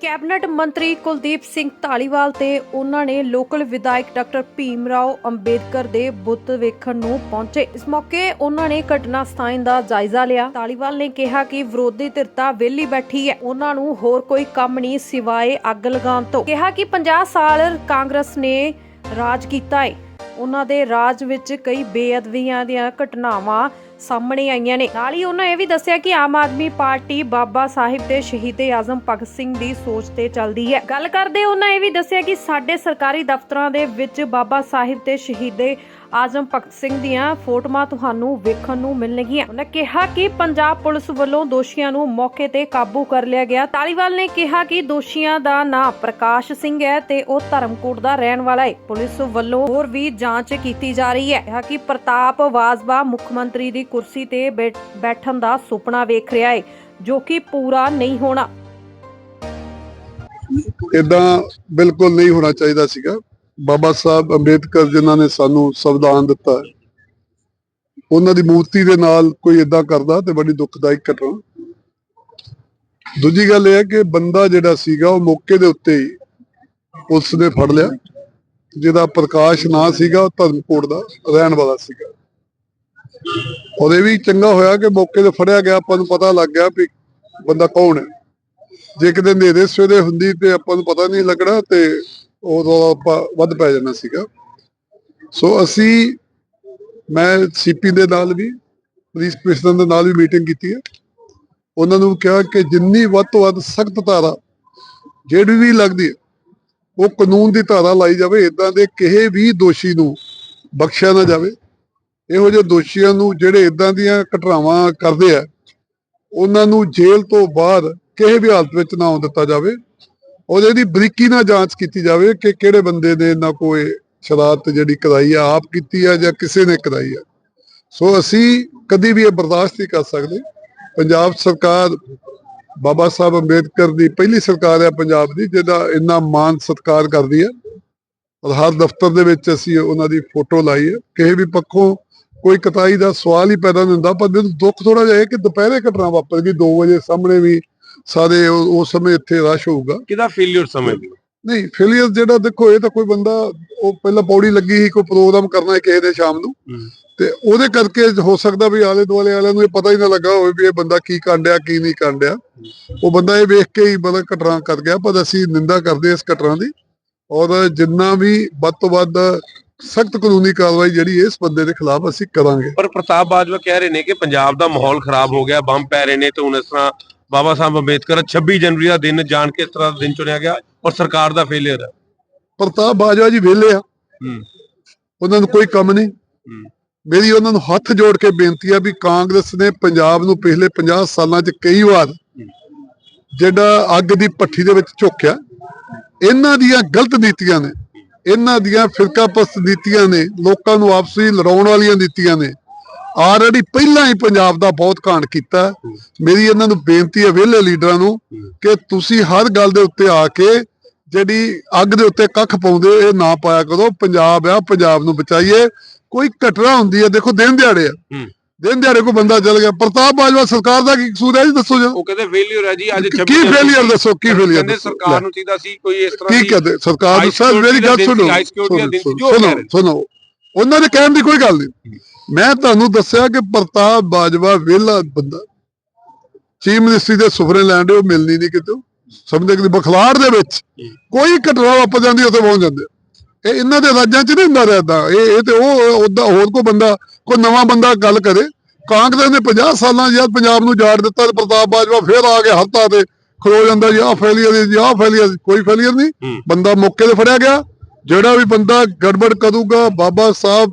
Cabinet ਮੰਤਰੀ ਕੁਲਦੀਪ ਸਿੰਘ ਢਾਲੀਵਾਲ ਤੇ ਉਹਨਾਂ ਨੇ ਲੋਕਲ ਵਿਧਾਇਕ ਡਾਕਟਰ ਭੀਮ ਰਾਓ ਅੰਬੇਦਕਰ ਦੇ ਬੁੱਤ ਵੇਖਣ ਨੂੰ ਪਹੁੰਚੇ। ਇਸ ਮੌਕੇ ਉਹਨਾਂ ਨੇ ਘਟਨਾ ਸਥਾਨ ਦਾ ਜਾਇਜ਼ਾ ਲਿਆ। ਢਾਲੀਵਾਲ ਨੇ ਕਿਹਾ ਕਿ ਵਿਰੋਧੀ ਧਿਰਤਾ ਵਿਹਲੀ ਬੈਠੀ ਹੈ। ਉਹਨਾਂ ਨੂੰ ਹੋਰ ਕੋਈ ਕੰਮ ਨਹੀਂ ਸਿਵਾਏ ਅੱਗ ਲਗਾਉਣ ਤੋਂ। ਕਿਹਾ ਕਿ 50 ਸਾਲ ਕਾਂਗਰਸ ਨੇ ਰਾਜ ਕੀਤਾ ਹੈ ਉਹਨਾਂ ਦੇ ਰਾਜ ਵਿੱਚ ਕਈ ਬੇਅਦਬੀਆਂ ਦੀਆਂ ਘਟਨਾਵਾਂ ਸਾਹਮਣੇ ਆਈਆਂ ਨੇ। ਨਾਲ ਹੀ ਉਹਨਾਂ ਇਹ ਵੀ ਦੱਸਿਆ ਕਿ ਆਮ ਆਦਮੀ ਪਾਰਟੀ ਬਾਬਾ ਸਾਹਿਬ ਤੇ ਸ਼ਹੀਦੇ ਆਜ਼ਮ ਭਗਤ ਸਿੰਘ ਦੀ ਸੋਚ ਤੇ ਚੱਲਦੀ ਹੈ। ਗੱਲ ਕਰਦੇ ਉਹਨਾਂ ਇਹ ਵੀ ਦੱਸਿਆ ਕਿ ਸਾਡੇ ਸਰਕਾਰੀ ਦਫ਼ਤਰਾਂ ਦੇ ਵਿੱਚ ਬਾਬਾ ਸਾਹਿਬ ਤੇ ਸ਼ਹੀਦੇ ਆਜ਼ਮ ਭਗਤ ਸਿੰਘ ਦੀਆਂ ਫੋਟੋਆਂ ਤੁਹਾਨੂੰ ਵੇਖਣ ਨੂੰ ਮਿਲਣਗੀਆਂ। ਉਹਨਾਂ ਕਿਹਾ ਕਿ ਪੰਜਾਬ ਪੁਲਿਸ ਵੱਲੋਂ ਦੋਸ਼ੀਆਂ ਨੂੰ ਮੌਕੇ ਤੇ ਕਾਬੂ ਕਰ ਲਿਆ ਗਿਆ। ਤਾਲੀਵਾਲ ਨੇ ਕਿਹਾ ਕਿ ਦੋਸ਼ੀਆਂ ਦਾ ਨਾਂ ਪ੍ਰਕਾਸ਼ ਸਿੰਘ ਹੈ ਤੇ ਉਹ ਧਰਮਕੋਟ ਦਾ ਰਹਿਣ ਵਾਲਾ ਹੈ। ਪੁਲਿਸ ਵੱਲੋਂ ਹੋਰ ਵੀ ਜਾਂਚ ਕੀਤੀ ਜਾ ਰਹੀ ਹੈ। ਕਿਹਾ ਕਿ ਪ੍ਰਤਾਪ ਵਾਜਵਾ ਮੁੱਖ ਮੰਤਰੀ ਦੀ ਕੁਰਸੀ ਤੇ ਬੈਠਣ ਦਾ ਸੁਪਨਾ ਵੇਖ ਰਿਹਾ ਹੈ, ਜੋ ਕਿ ਪੂਰਾ ਨਹੀਂ ਹੋਣਾ। ਇਦਾਂ ਬਿਲਕੁਲ ਨਹੀਂ ਹੋਣਾ ਚਾਹੀਦਾ ਸੀਗਾ। ਬਾਬਾ ਸਾਹਿਬ ਅੰਬੇਦਕਰ ਜਿਨ੍ਹਾਂ ਨੇ ਸਾਨੂੰ ਸੰਵਿਧਾਨ ਦਿੱਤਾ ਹੈ, ਉਹਨਾਂ ਦੀ ਮੂਰਤੀ ਦੇ ਨਾਲ ਕੋਈ ਇਦਾਂ ਕਰਦਾ ਤੇ ਬੜੀ ਦੁਖਦਾਇਕ ਘਟਨਾ। ਦੂਜੀ ਗੱਲ ਇਹ ਹੈ ਕਿ ਬੰਦਾ ਜਿਹੜਾ ਸੀਗਾ ਉਹ ਮੌਕੇ ਦੇ ਉੱਤੇ ਹੀ ਪੁਲਿਸ ਨੇ ਫੜ ਲਿਆ ਜਿਹਦਾ ਪ੍ਰਕਾਸ਼ ਨਾਂ ਸੀਗਾ ਉਹ ਧਰਮਕੋਟ ਦਾ ਰਹਿਣ ਵਾਲਾ ਸੀਗਾ। ਉਹਦੇ ਵੀ ਚੰਗਾ ਹੋਇਆ ਕਿ ਮੌਕੇ ਤੇ ਫੜਿਆ ਗਿਆ ਆਪਾਂ ਨੂੰ ਪਤਾ ਲੱਗ ਗਿਆ ਵੀ ਬੰਦਾ ਕੌਣ ਹੈ। ਜੇ ਕਿਤੇ ਨੇਰੇ ਸਵੇਰੇ ਹੁੰਦੀ ਤੇ ਆਪਾਂ ਨੂੰ ਪਤਾ ਨਹੀਂ ਲੱਗਣਾ ਤੇ ਉਦੋਂ ਵੱਧ ਪੈ ਜਾਣਾ ਸੀਗਾ। ਸੋ ਅਸੀਂ, ਮੈਂ ਸੀਪੀ ਦੇ ਨਾਲ ਵੀ, ਪੁਲਿਸ ਕਮਿਸ਼ਨਰ ਦੇ ਨਾਲ ਵੀ ਮੀਟਿੰਗ ਕੀਤੀ ਹੈ। ਉਹਨਾਂ ਨੂੰ ਕਿਹਾ ਕਿ ਜਿੰਨੀ ਵੱਧ ਤੋਂ ਵੱਧ ਸਖਤ ਧਾਰਾ, ਜਿਹੜੀ ਵੀ ਲੱਗਦੀ ਹੈ, ਉਹ ਕਾਨੂੰਨ ਦੀ ਧਾਰਾ ਲਾਈ ਜਾਵੇ ਇਦਾਂ ਦੇ ਕਿਸੇ ਵੀ ਦੋਸ਼ੀ ਨੂੰ ਬਖਸ਼ਿਆ ਨਾ ਜਾਵੇ। ਇਹੋ ਜਿਹੇ ਦੋਸ਼ੀਆਂ ਨੂੰ ਜਿਹੜੇ ਇਦਾਂ ਦੀਆਂ ਘਟਨਾਵਾਂ ਕਰਦੇ ਆ, ਉਹਨਾਂ ਨੂੰ ਜੇਲ੍ਹ ਤੋਂ ਬਾਹਰ ਕਿਸੇ ਵੀ ਹਾਲਤ ਵਿੱਚ ਨਾ ਆਉਣ ਦਿੱਤਾ ਜਾਵੇ। ਔਰ ਇਹਦੀ ਬਰੀਕੀ ਨਾਲ ਜਾਂਚ ਕੀਤੀ ਜਾਵੇ ਕਿ ਕਿਹੜੇ ਬੰਦੇ ਨੇ ਇਹਨਾਂ ਕੋਈ ਸ਼ਰਾਰਤ ਜਿਹੜੀ ਕਰਾਈ ਆ, ਆਪ ਕੀਤੀ ਆ ਜਾਂ ਕਿਸੇ ਨੇ ਕਰਾਈ ਆ। ਸੋ ਅਸੀਂ ਕਦੀ ਵੀ ਇਹ ਬਰਦਾਸ਼ਤ ਨਹੀਂ ਕਰ ਸਕਦੇ। ਪੰਜਾਬ ਸਰਕਾਰ ਬਾਬਾ ਸਾਹਿਬ ਅੰਬੇਦਕਰ ਦੀ ਪਹਿਲੀ ਸਰਕਾਰ ਹੈ ਪੰਜਾਬ ਦੀ, ਜਿਹਦਾ ਇੰਨਾ ਮਾਨ ਸਤਿਕਾਰ ਕਰਦੀ ਹੈ ਔਰ ਹਰ ਦਫ਼ਤਰ ਦੇ ਵਿੱਚ ਅਸੀਂ ਉਹਨਾਂ ਦੀ ਫੋਟੋ ਲਾਈ ਹੈ ਕਿਸੇ ਵੀ ਪੱਖੋਂ ਕੋਈ ਕਤਾਈ ਦਾ ਸਵਾਲ ਹੀ ਪੈਦਾ ਨਹੀਂ ਹੁੰਦਾ, ਪਰ ਮੈਨੂੰ ਦੁੱਖ ਥੋੜਾ ਜਿਹਾ ਹੈ ਕਿ ਦੁਪਹਿਰੇ ਘਟਨਾ ਵਾਪਰ ਗਈ 2 ਵਜੇ ਸਾਹਮਣੇ ਵੀ ਸਾਰੇ ਉਸ ਸਮੇਂ ਇੱਥੇ ਰਸ਼ ਹੋਊਗਾ। ਕਿਹਦਾ ਫੇਲਿਅਰ ਸਮਝਦੇ ਹੋ ਨਹੀਂ ਫੇਲਿਅਰ ਜਿਹੜਾ ਦੇਖੋ ਇਹ ਤਾਂ ਕੋਈ ਬੰਦਾ ਉਹ ਪਹਿਲਾਂ ਪੌੜੀ ਲੱਗੀ ਸੀ ਕੋਈ ਪ੍ਰੋਗਰਾਮ ਕਰਨਾ ਹੈ ਕਿਸੇ ਦੇ ਸ਼ਾਮ ਨੂੰ। ਤੇ ਉਹਦੇ ਕਰਕੇ ਹੋ ਸਕਦਾ ਵੀ ਆਲੇ ਦੁਆਲੇ ਵਾਲਿਆਂ ਨੂੰ ਇਹ ਪਤਾ ਹੀ ਨਾ ਲੱਗਾ ਹੋਵੇ ਵੀ ਇਹ ਬੰਦਾ ਕੀ ਕਾਂਡਿਆ ਕੀ ਨਹੀਂ ਕਾਂਡਿਆ ਉਹ ਬੰਦਾ ਇਹ ਵੇਖ ਕੇ ਹੀ ਬੜਾ ਘਟਨਾ ਕਰ ਗਿਆ ਪਰ ਅਸੀਂ ਨਿੰਦਾ ਕਰਦੇ ਹਾਂ ਇਸ ਘਟਨਾ ਦੀ। ਔਰ ਜਿੰਨਾ ਵੀ ਵੱਧ ਤੋਂ ਵੱਧ ਸਖਤ ਕਾਨੂੰਨੀ ਕਾਰਵਾਈ ਜਿਹੜੀ ਇਸ ਬੰਦੇ ਦੇ ਖਿਲਾਫ ਅਸੀਂ ਕਰਾਂਗੇ। ਪਰ ਪ੍ਰਤਾਪ ਬਾਜਵਾ ਕਹਿ ਰਹੇ ਨੇ ਕਿ ਪੰਜਾਬ ਦਾ ਮਾਹੌਲ ਖਰਾਬ ਹੋ ਗਿਆ ਬੰਬ ਪੈ ਰਹੇ ਨੇ ਤੇ ਹੁਣ ਇਸ ਤਰ੍ਹਾਂ ਬਾਬਾ ਸਾਹਿਬ ਅੰਬੇਦਕਰ 26 ਜਨਵਰੀ ਦਾ ਦਿਨ ਜਾਣ ਕੇ ਇਸ ਤਰ੍ਹਾਂ ਦਾ ਦਿਨ ਚੁਣਿਆ ਗਿਆ ਔਰ ਸਰਕਾਰ ਦਾ ਫੇਲਿਅਰ ਹੈ। ਪ੍ਰਤਾਪ ਬਾਜਵਾ ਜੀ ਵਿਹਲੇ ਆ। ਹੂੰ। ਉਹਨਾਂ ਨੂੰ ਕੋਈ ਕੰਮ ਨਹੀਂ। ਹੂੰ। ਮੇਰੀ ਉਹਨਾਂ ਨੂੰ ਹੱਥ ਜੋੜ ਕੇ ਬੇਨਤੀ ਆ ਵੀ ਕਾਂਗਰਸ ਨੇ ਪੰਜਾਬ ਨੂੰ ਪਿਛਲੇ 50 ਸਾਲਾਂ 'ਚ ਕਈ ਵਾਰ ਜਿਹੜਾ ਅੱਗ ਦੀ ਭੱਠੀ ਦੇ ਵਿੱਚ ਝੋਕਿਆ ਇਹਨਾਂ ਦੀਆਂ ਗਲਤ ਨੀਤੀਆਂ ਨੇ ਇਹਨਾਂ ਦੀਆਂ ਫਿਰਕਾਪਸਤ ਨੀਤੀਆਂ ਨੇ ਲੋਕਾਂ ਨੂੰ ਆਪਸੀ ਲੜਾਉਣ ਵਾਲੀਆਂ ਨੀਤੀਆਂ ਨੇ ਆਲਰੇਡੀ ਪਹਿਲਾਂ ਹੀ ਪੰਜਾਬ ਦਾ ਬਹੁਤ ਕਾਂਡ ਕੀਤਾ। ਮੇਰੀ ਇਹਨਾਂ ਨੂੰ ਬੇਨਤੀ ਹੈ ਵਿਹਲੇ ਲੀਡਰਾਂ ਨੂੰ ਕਿ ਤੁਸੀਂ ਹਰ ਗੱਲ ਦੇ ਉੱਤੇ ਆ ਕੇ ਜਿਹੜੀ ਅੱਗ ਦੇ ਉੱਤੇ ਕੱਖ ਪਾਉਂਦੇ ਇਹ ਨਾ ਪਾਇਆ ਕਰੋ। ਪੰਜਾਬ ਆ ਪੰਜਾਬ ਨੂੰ ਬਚਾਈਏ। ਕੋਈ ਘਟਨਾ ਹੁੰਦੀ ਹੈ ਦੇਖੋ ਦਿਨ ਦਿਹਾੜੇ ਆ। ਦਿਨ ਦਿਹਾੜੇ ਕੋਈ ਬੰਦਾ ਚਲ ਗਿਆ। ਪ੍ਰਤਾਪ ਬਾਜਵਾ ਸਰਕਾਰ ਦਾ ਕੀ ਕਸੂਰ ਹੈ ਜੀ ਦੱਸੋ ਜੀ। ਉਹ ਕਹਿੰਦੇ ਫੇਲਿਅਰ ਹੈ ਜੀ ਅੱਜ 26 ਕੀ ਫੇਲਿਅਰ ਦੱਸੋ ਕੀ ਫੇਲਿਅਰ ਕਹਿੰਦੇ ਸਰਕਾਰ ਨੂੰ ਚਾਹੀਦਾ ਸੀ ਕੋਈ ਇਸ ਤਰ੍ਹਾਂ ਕੀ ਕਹਦੇ? ਸਰਕਾਰ ਨੂੰ ਸਰ ਮੇਰੀ ਗੱਲ ਸੁਣੋ। ਸੁਣੋ। ਉਹਨਾਂ ਦੇ ਕਹਿਣ ਦੀ ਕੋਈ ਗੱਲ ਨਹੀਂ। ਮੈਂ ਤੁਹਾਨੂੰ ਦੱਸਿਆ ਕਿ ਪ੍ਰਤਾਪ ਬਾਜਵਾ ਵਿਹਲਾ ਬੰਦਾ। ਚੀਫ ਮਿਨਿਸਟਰੀ ਦੇ ਸੁਫਰੇ ਲੈਂਡ ਉਹ ਮਿਲਣੀ ਨਹੀਂ ਕਿਤੇ। ਸਮਝਦੇ ਕਿ ਬਖਲਾੜ ਦੇ ਵਿੱਚ ਕੋਈ ਘਟਨਾ ਵਾਪਰ ਜਾਂਦੀ ਉੱਥੇ ਪਹੁੰਚ ਜਾਂਦੇ। ਇਹ ਇਹਨਾਂ ਦੇ ਰਾਜਾਂ 'ਚ ਨਹੀਂ ਹੁੰਦਾ ਰਹਿਦਾ। ਇਹ ਇਹ ਤੇ ਉਹ ਉਹਦਾ ਹੋਰ ਕੋਈ ਬੰਦਾ ਕੋਈ ਨਵਾਂ ਬੰਦਾ ਗੱਲ ਕਰੇ। ਕਾਂਗਰਸ ਨੇ 50 ਸਾਲਾਂ ਜਦ ਪੰਜਾਬ ਨੂੰ ਜਾੜ ਦਿੱਤਾ ਤੇ ਪ੍ਰਤਾਪ ਬਾਜਵਾ ਫੇਰ ਆ ਕੇ ਹੱਥਾਂ ਤੇ ਖਲੋ ਜਾਂਦਾ ਜੀ ਆਹ ਫੇਲੀਅਰ ਜੀ ਆਹ ਫੇਲੀਅਰ ਕੋਈ ਫੇਲੀਅਰ ਨਹੀਂ। ਬੰਦਾ ਮੌਕੇ ਤੇ ਫੜਿਆ ਗਿਆ। ਜਿਹੜਾ ਵੀ ਬੰਦਾ ਗੜਬੜ ਕਰੂਗਾ ਬਾਬਾ ਸਾਹਿਬ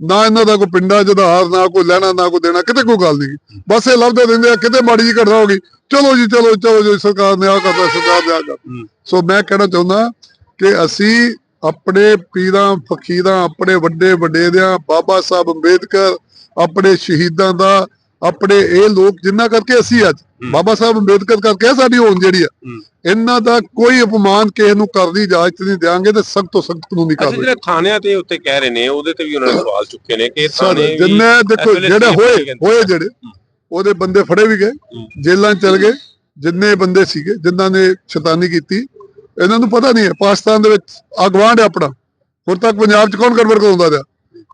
ਨਾ ਇਹਨਾਂ ਦਾ ਕੋਈ ਪਿੰਡਾਂ ਚ ਆਧਾਰ ਨਾ ਕੋਈ ਲੈਣਾ ਨਾ ਕੋਈ ਦੇਣਾ ਕਿਤੇ ਕੋਈ ਗੱਲ ਨਹੀਂ ਬਸ ਇਹ ਲੱਭਦੇ ਰਹਿੰਦੇ ਆ ਕਿਤੇ ਮਾੜੀ ਜੀ ਘਟਨਾ ਹੋ ਗਈ ਚਲੋ ਜੀ ਚਲੋ ਚਲੋ ਜੀ ਸਰਕਾਰ ਨੇ ਆ ਕਰਤਾ ਸਰਕਾਰ ਨੇ ਆ ਕਰਤਾ ਹੂੰ। ਸੋ ਮੈਂ ਕਹਿਣਾ ਚਾਹੁੰਦਾ ਕਿ ਅਸੀਂ ਆਪਣੇ ਪੀਰਾਂ ਫਕੀਰਾਂ ਆਪਣੇ ਵੱਡੇ ਵਡੇਰਿਆਂ ਬਾਬਾ ਸਾਹਿਬ ਅੰਬੇਦਕਰ ਆਪਣੇ ਸ਼ਹੀਦਾਂ ਦਾ ਆਪਣੇ ਇਹ ਲੋਕ ਜਿੰਨਾ ਕਰਕੇ ਅਸੀਂ ਅੱਜ। ਬਾਬਾ ਸਾਹਿਬ ਅੰਬੇਦਕਰ ਕਰਕੇ ਸਾਡੀ ਹੋਣ ਜਿਹੜੀ ਆ। ਇਹਨਾਂ ਦਾ ਕੋਈ ਅਪਮਾਨ ਕਿਸੇ ਨੂੰ ਕਰਨ ਦੀ ਇਜਾਜ਼ਤ ਨਹੀਂ ਦਿਆਂਗੇ ਤੇ ਸਖਤ ਤੋਂ ਸਖਤ ਕਾਨੂੰਨੀ ਕਾਰਵਾਈ ਜਿਹੜੇ ਥਾਣਿਆਂ ਤੇ ਉੱਤੇ ਕਹਿ ਰਹੇ ਨੇ ਉਹਦੇ ਤੇ ਵੀ ਉਹਨਾਂ ਨੇ ਸਵਾਲ ਚੁੱਕੇ ਨੇ ਕਿ ਥਾਣੇ ਜਿੰਨੇ ਦੇਖੋ ਜਿਹੜੇ ਹੋਏ। ਹੋਏ ਜਿਹੜੇ ਉਹਦੇ ਬੰਦੇ ਫੜੇ ਵੀ ਗਏ। ਜੇਲ੍ਹਾਂ 'ਚ ਚਲ ਗਏ ਜਿੰਨੇ ਬੰਦੇ ਸੀਗੇ ਜਿਨ੍ਹਾਂ ਨੇ ਸ਼ੈਤਾਨੀ ਕੀਤੀ ਇਹਨਾਂ ਨੂੰ ਪਤਾ ਨਹੀਂ ਹੈ ਪਾਕਿਸਤਾਨ ਦੇ ਵਿੱਚ ਅਗਵਾਂਡ ਹੈ ਆਪਣਾ ਹੁਣ ਤੱਕ ਪੰਜਾਬ 'ਚ ਕੌਣ ਗੜਬੜ ਕਰਾਉਂਦਾ ਰਿਹਾ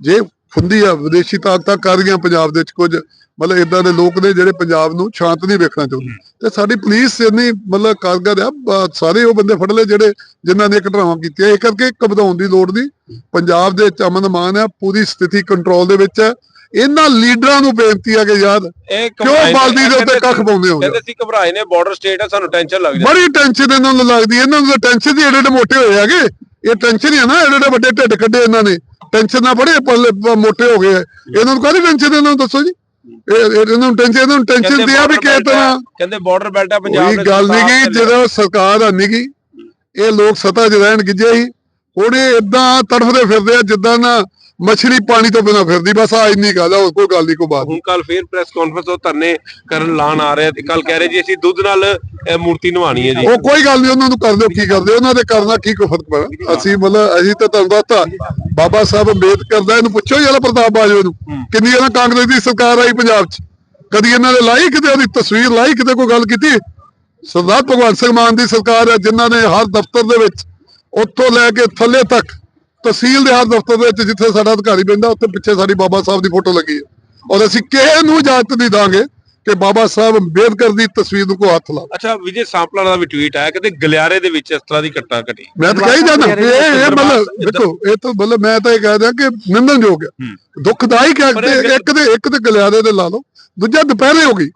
ਜੇ ਹੁੰਦੀ ਆ ਵਿਦੇਸ਼ੀ ਤਾਕਤਾਂ ਕਰ ਰਹੀਆਂ ਪੰਜਾਬ ਦੇ ਵਿੱਚ ਕੁਝ ਮਤਲਬ ਇਦਾਂ ਦੇ ਲੋਕ ਨੇ ਜਿਹੜੇ ਪੰਜਾਬ ਨੂੰ ਸ਼ਾਂਤ ਨਹੀਂ ਵੇਖਣਾ ਚਾਹੁੰਦੇ। ਤੇ ਸਾਡੀ ਪੁਲਿਸ ਇੰਨੀ ਮਤਲਬ ਕਾਰਗਰ ਆ ਸਾਰੇ ਉਹ ਬੰਦੇ ਫੜ ਲਏ ਜਿਹੜੇ ਜਿਨ੍ਹਾਂ ਨੇ ਘਟਨਾਵਾਂ ਕੀਤੀਆਂ ਇਹ ਕਰਕੇ ਘਬਰਾਉਣ ਦੀ ਲੋੜ ਨਹੀਂ। ਪੰਜਾਬ ਦੇ ਵਿੱਚ ਅਮਨ ਮਾਨ ਆ ਪੂਰੀ ਸਥਿਤੀ ਕੰਟਰੋਲ ਦੇ ਵਿੱਚ ਹੈ ਇਹਨਾਂ ਲੀਡਰਾਂ ਨੂੰ ਬੇਨਤੀ ਆ ਕਿ ਯਾਦ ਇਹ ਕਿਉਂ ਬਾਲਦੀ ਦੇ ਉੱਤੇ ਕੱਖ ਪਾਉਂਦੇ ਹੋ ਕਹਿੰਦੇ ਸੀ ਘਬਰਾਏ ਨੇ ਬਾਰਡਰ ਸਟੇਟ ਆ ਸਾਨੂੰ ਟੈਨਸ਼ਨ ਲੱਗ ਜਾਂਦੀ। ਬੜੀ ਟੈਨਸ਼ਨ ਇਹਨਾਂ ਨੂੰ ਲੱਗਦੀ ਇਹਨਾਂ ਨੂੰ ਟੈਨਸ਼ਨ ਦੀ ਏਡੇ ਏਡੇ ਮੋਟੇ ਹੋਏ ਹੈਗੇ। ਇਹ ਟੈਨਸ਼ਨ ਹੀ ਹੈ ਨਾ ਏਡੇ ਏਡੇ ਵੱਡੇ ਢਿੱਡ ਕੱਢੇ ਇਹਨਾਂ ਨੇ। ਟੈਨਸ਼ਨ ਨਾ ਬੜੇ ਪੱਲੇ ਮੋਟੇ ਹੋ ਗਏ ਆ। ਇਹਨਾਂ ਨੂੰ ਕਾਹਦੀ ਟੈਨਸ਼ਨ ਇਹਨਾਂ ਨੂੰ ਦੱਸੋ ਜੀ ਇਹ ਇਹ- ਇਹਨਾਂ ਨੂੰ ਟੈਨਸ਼ਨ ਇਹਨਾਂ ਨੂੰ ਟੈਨਸ਼ਨ ਦਿਆ ਵੀ ਕਿਸ ਤਰ੍ਹਾਂ ਕਹਿੰਦੇ ਬਾਰਡਰ ਬੈਲਟ ਆ ਪੰਜਾਬ ਦੇ ਗੱਲ ਨਹੀਂ ਗਈ। ਜਦੋਂ ਸਰਕਾਰ ਹੈ ਨੀ ਗੀ ਇਹ ਲੋਕ ਸਤਾ 'ਚ ਰਹਿਣ ਗਿੱਜੇ ਸੀ ਹੁਣ ਇਹ ਇਦਾਂ ਤੜਫਦੇ ਫਿਰਦੇ ਆ ਜਿੱਦਾਂ ਨਾ ਮੱਛਲੀ ਪਾਣੀ ਤੋਂ ਬਿਨਾ ਫਿਰਦੀ ਬਸ ਆ ਇੰਨੀ ਗੱਲ ਆ ਹੋਰ ਕੋਈ ਗੱਲ ਨਹੀਂ ਕੋਈ ਬਾਤ ਹੁਣ ਕੱਲ ਫੇਰ ਪ੍ਰੈਸ ਕਾਨਫਰੰਸ ਤੋਂ ਧਰਨੇ ਕਰਨ ਲਾਣ ਆ ਰਹੇ ਤੇ ਕੱਲ ਕਹਿ ਰਹੇ ਜੀ ਅਸੀਂ ਦੁੱਧ ਨਾਲ ਇਹ ਮੂਰਤੀ ਨਵਾਣੀ ਹੈ ਜੀ। ਉਹ ਕੋਈ ਗੱਲ ਨਹੀਂ ਉਹਨਾਂ ਨੂੰ ਕਰ ਦਿਓ ਕੀ ਕਰਦੇ ਉਹਨਾਂ ਦੇ ਕਰਨਾ ਕੀ ਕੋਈ ਫ਼ਰਕ ਪੈਣਾ। ਅਸੀਂ ਮਤਲਬ ਅਸੀਂ ਤਾਂ ਤੁਹਾਨੂੰ ਦੱਸਤਾ ਬਾਬਾ ਸਾਹਿਬ ਅੰਬੇਦਕਰ ਦਾ ਇਹਨੂੰ ਪੁੱਛੋ ਯਾਰ ਪ੍ਰਤਾਪ ਬਾਜਵਾ ਨੂੰ ਕਿੰਨੀ ਇਹਨਾਂ ਕਾਂਗਰਸ ਦੀ ਸਰਕਾਰ ਆਈ ਪੰਜਾਬ 'ਚ? ਕਦੀ ਇਹਨਾਂ ਨੇ ਲਾਈ ਕਿਤੇ ਉਹਦੀ ਤਸਵੀਰ ਲਾਈ ਕਿਤੇ ਕੋਈ ਗੱਲ ਕੀਤੀ? ਸਰਦਾਰ ਭਗਵੰਤ ਸਿੰਘ ਮਾਨ ਦੀ ਸਰਕਾਰ ਹੈ ਜਿਨ੍ਹਾਂ ਨੇ ਹਰ ਦਫ਼ਤਰ ਦੇ ਵਿੱਚ ਉੱਥੋਂ ਲੈ ਕੇ ਥੱਲੇ ਤੱਕ ਤਹਿਸੀਲ ਦੇ ਹਰ ਦਫ਼ਤਰ ਦੇ ਵਿੱਚ ਜਿੱਥੇ ਸਾਡਾ ਅਧਿਕਾਰੀ ਬੈਂਦਾ ਉੱਥੇ ਪਿੱਛੇ ਸਾਡੀ ਬਾਬਾ ਸਾਹਿਬ ਦੀ ਫੋਟੋ ਲੱਗੀ ਹੈ। ਔਰ ਅਸੀਂ ਕਿਸੇ ਨੂੰ ਇਜਾਜ਼ਤ ਨਹੀਂ ਦਾਂਗੇ ਕਿ ਬਾਬਾ ਸਾਹਿਬ ਅੰਬੇਦਕਰ ਦੀ ਤਸਵੀਰ ਨੂੰ ਕੋਈ ਹੱਥ ਲਾ ਅੱਛਾ ਵਿਜੇ ਸਾਂਪਲਾ ਦਾ ਵੀ ਟਵੀਟ ਆਇਆ ਕਹਿੰਦੇ ਗਲਿਆਰੇ ਦੇ ਵਿੱਚ ਇਸ ਤਰ੍ਹਾਂ ਦੀ ਘਟਨਾ ਘਟੀ। ਮੈਂ ਤਾਂ ਕਹੀ ਜਾਂਦਾ ਇਹ ਇਹ ਮਤਲਬ ਦੇਖੋ ਇਹ ਤਾਂ ਮਤਲਬ ਮੈਂ ਤਾਂ ਇਹ ਕਹਿ ਦਿਆਂ ਕਿ ਨਿੰਦਣਯੋਗ ਹੈ। ਹੂੰ। ਦੁਖਦਾਈ ਕਿ ਇਹ ਇੱਕ ਦੇ ਇੱਕ ਤੇ ਗਲਿਆਰੇ ਦੇ ਲਾ ਲਓ ਦੂਜਾ ਦੁਪਹਿਰੇ ਹੋ ਗਈ।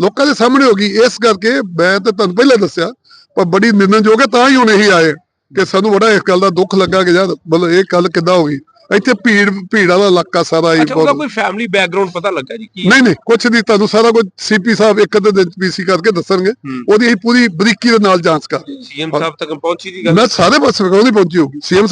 ਲੋਕਾਂ ਦੇ ਸਾਹਮਣੇ ਹੋ ਗਈ। ਇਸ ਕਰਕੇ ਮੈਂ ਤਾਂ ਤੁਹਾਨੂੰ ਪਹਿਲਾਂ ਦੱਸਿਆ ਪਰ ਬੜੀ ਨਿੰਦਣਯੋਗ ਹੈ ਤਾਂ ਹੀ ਹੁਣ ਇਹੀ ਆਏ ਕਿ ਸਾਨੂੰ ਬੜਾ ਇਸ ਗੱਲ ਦਾ ਦੁੱਖ ਲੱਗਾ ਕਿ ਯਾਰ ਮਤਲਬ ਇਹ ਗੱਲ ਕਿੱਦਾਂ ਹੋ ਗਈ? ਇੱਥੇ ਭੀੜ ਭੀੜ ਵਾਲਾ ਇਲਾਕਾ ਸਾਰਾ ਹੀ ਅੱਛਾ ਉਹਦਾ ਬਹੁਤ ਕੋਈ ਫੈਮਿਲੀ ਬੈਕਗ੍ਰਾਉਂਡ ਪਤਾ ਲੱਗਾ ਜੀ ਕੀ ਨਹੀਂ ਨਹੀਂ ਕੁਛ ਨਹੀਂ ਤੁਹਾਨੂੰ ਸਾਰਾ ਕੁਝ ਸੀਪੀ ਸਾਹਿਬ ਇੱਕ ਅੱਧੇ ਦਿਨ ਪੀਸੀ ਕਰਕੇ ਦੱਸਣਗੇ। ਉਹਦੀ ਅਸੀਂ ਪੂਰੀ ਬਰੀਕੀ ਦੇ ਨਾਲ ਜਾਂਚ ਕਰ ਸੀਐਮ ਸਾਹਿਬ ਤੱਕ ਪਹੁੰਚੀ ਦੀ ਗੱਲ? ਮੈਂ ਸਾਰੇ ਪਾਸੇ ਨਹੀਂ ਪਹੁੰਚੀ ਹੋਊਗੀ। ਸੀਐਮ